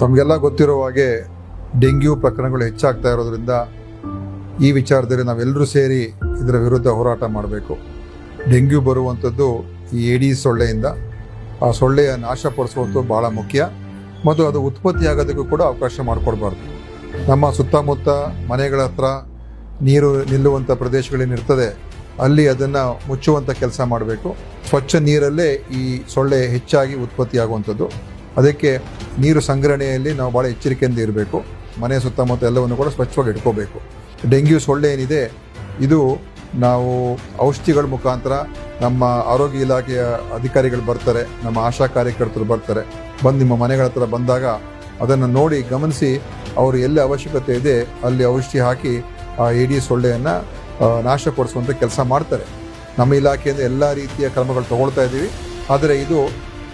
ತಮಗೆಲ್ಲ ಗೊತ್ತಿರೋ ಹಾಗೆ ಡೆಂಗ್ಯೂ ಪ್ರಕರಣಗಳು ಹೆಚ್ಚಾಗ್ತಾ ಇರೋದ್ರಿಂದ ಈ ವಿಚಾರದಲ್ಲಿ ನಾವೆಲ್ಲರೂ ಸೇರಿ ಇದರ ವಿರುದ್ಧ ಹೋರಾಟ ಮಾಡಬೇಕು. ಡೆಂಗ್ಯೂ ಬರುವಂಥದ್ದು ಈ ಎಡಿ ಸೊಳ್ಳೆಯಿಂದ ಆ ಸೊಳ್ಳೆಯ ನಾಶಪಡಿಸುವಂಥದ್ದು ಭಾಳ ಮುಖ್ಯ. ಮತ್ತು ಅದು ಉತ್ಪತ್ತಿ ಆಗೋದಕ್ಕೂ ಕೂಡ ಅವಕಾಶ ಮಾಡಿಕೊಡ್ಬಾರ್ದು. ನಮ್ಮ ಸುತ್ತಮುತ್ತ ಮನೆಗಳ ಹತ್ರ ನೀರು ನಿಲ್ಲುವಂಥ ಪ್ರದೇಶಗಳೇನಿರ್ತದೆ ಅಲ್ಲಿ ಅದನ್ನು ಮುಚ್ಚುವಂಥ ಕೆಲಸ ಮಾಡಬೇಕು. ಸ್ವಚ್ಛ ನೀರಲ್ಲೇ ಈ ಸೊಳ್ಳೆ ಹೆಚ್ಚಾಗಿ ಉತ್ಪತ್ತಿ ಆಗುವಂಥದ್ದು. ಅದಕ್ಕೆ ನೀರು ಸಂಗ್ರಹಣೆಯಲ್ಲಿ ನಾವು ಭಾಳ ಎಚ್ಚರಿಕೆಯಿಂದ ಇರಬೇಕು. ಮನೆ ಸುತ್ತಮುತ್ತ ಎಲ್ಲವನ್ನು ಕೂಡ ಸ್ವಚ್ಛವಾಗಿ ಇಟ್ಕೋಬೇಕು. ಡೆಂಗ್ಯೂ ಸೊಳ್ಳೆ ಏನಿದೆ, ಇದು ನಾವು ಔಷಧಿಗಳ ಮುಖಾಂತರ ನಮ್ಮ ಆರೋಗ್ಯ ಇಲಾಖೆಯ ಅಧಿಕಾರಿಗಳು ಬರ್ತಾರೆ, ನಮ್ಮ ಆಶಾ ಕಾರ್ಯಕರ್ತರು ಬರ್ತಾರೆ. ಬಂದು ನಿಮ್ಮ ಮನೆಗಳ ಹತ್ರ ಬಂದಾಗ ಅದನ್ನು ನೋಡಿ ಗಮನಿಸಿ ಅವರು ಎಲ್ಲಿ ಅವಶ್ಯಕತೆ ಇದೆ, ಅಲ್ಲಿ ಔಷಧಿ ಹಾಕಿ ಆ ಏಡಿ ಸೊಳ್ಳೆಯನ್ನು ನಾಶಪಡಿಸುವಂಥ ಕೆಲಸ ಮಾಡ್ತಾರೆ. ನಮ್ಮ ಇಲಾಖೆಯಿಂದ ಎಲ್ಲ ರೀತಿಯ ಕ್ರಮಗಳು ತಗೊಳ್ತಾ ಇದ್ದೀವಿ. ಆದರೆ ಇದು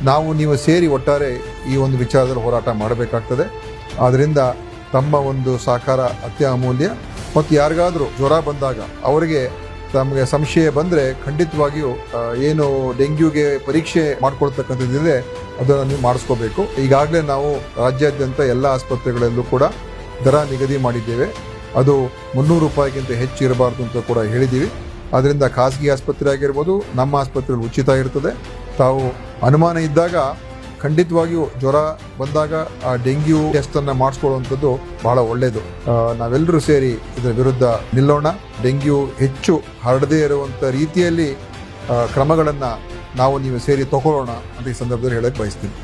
ನಾವು ನೀವು ಸೇರಿ ಒಟ್ಟಾರೆ ಈ ಒಂದು ವಿಚಾರದಲ್ಲಿ ಹೋರಾಟ ಮಾಡಬೇಕಾಗ್ತದೆ. ಆದ್ದರಿಂದ ತಮ್ಮ ಒಂದು ಸಹಕಾರ ಅತ್ಯ ಅಮೂಲ್ಯ. ಮತ್ತು ಯಾರಿಗಾದರೂ ಜ್ವರ ಬಂದಾಗ ಅವರಿಗೆ ತಮಗೆ ಸಂಶಯ ಬಂದರೆ ಖಂಡಿತವಾಗಿಯೂ ಏನು ಡೆಂಗ್ಯೂಗೆ ಪರೀಕ್ಷೆ ಮಾಡ್ಕೊಳ್ತಕ್ಕಂಥದ್ದಿದೆ ಅದನ್ನು ನೀವು ಮಾಡಿಸ್ಕೋಬೇಕು. ಈಗಾಗಲೇ ನಾವು ರಾಜ್ಯಾದ್ಯಂತ ಎಲ್ಲ ಆಸ್ಪತ್ರೆಗಳಲ್ಲೂ ಕೂಡ ದರ ನಿಗದಿ ಮಾಡಿದ್ದೇವೆ. ಅದು ಮುನ್ನೂರು ರೂಪಾಯಿಗಿಂತ ಹೆಚ್ಚು ಇರಬಾರ್ದು ಅಂತ ಕೂಡ ಹೇಳಿದ್ದೀವಿ. ಅದರಿಂದ ಖಾಸಗಿ ಆಸ್ಪತ್ರೆ ಆಗಿರ್ಬೋದು, ನಮ್ಮ ಆಸ್ಪತ್ರೆಯಲ್ಲಿ ಉಚಿತ ಇರ್ತದೆ ತಾವು ಅನುಮಾನ ಇದ್ದಾಗ ಖಂಡಿತವಾಗಿಯೂ ಜ್ವರ ಬಂದಾಗ ಆ ಡೆಂಗ್ಯೂ ಟೆಸ್ಟ್ ಅನ್ನ ಮಾಡಿಸ್ಕೊಳ್ಳುವಂಥದ್ದು ಬಹಳ ಒಳ್ಳೆಯದು ನಾವೆಲ್ಲರೂ ಸೇರಿ ಇದರ ವಿರುದ್ಧ ನಿಲ್ಲೋಣ. ಡೆಂಗ್ಯೂ ಹೆಚ್ಚು ಹರಡದೇ ಇರುವಂಥ ರೀತಿಯಲ್ಲಿ ಕ್ರಮಗಳನ್ನು ನಾವು ನೀವು ಸೇರಿ ತಗೊಳ್ಳೋಣ ಅಂತ ಈ ಸಂದರ್ಭದಲ್ಲಿ ಹೇಳಕ್ಕೆ ಬಯಸ್ತೀನಿ.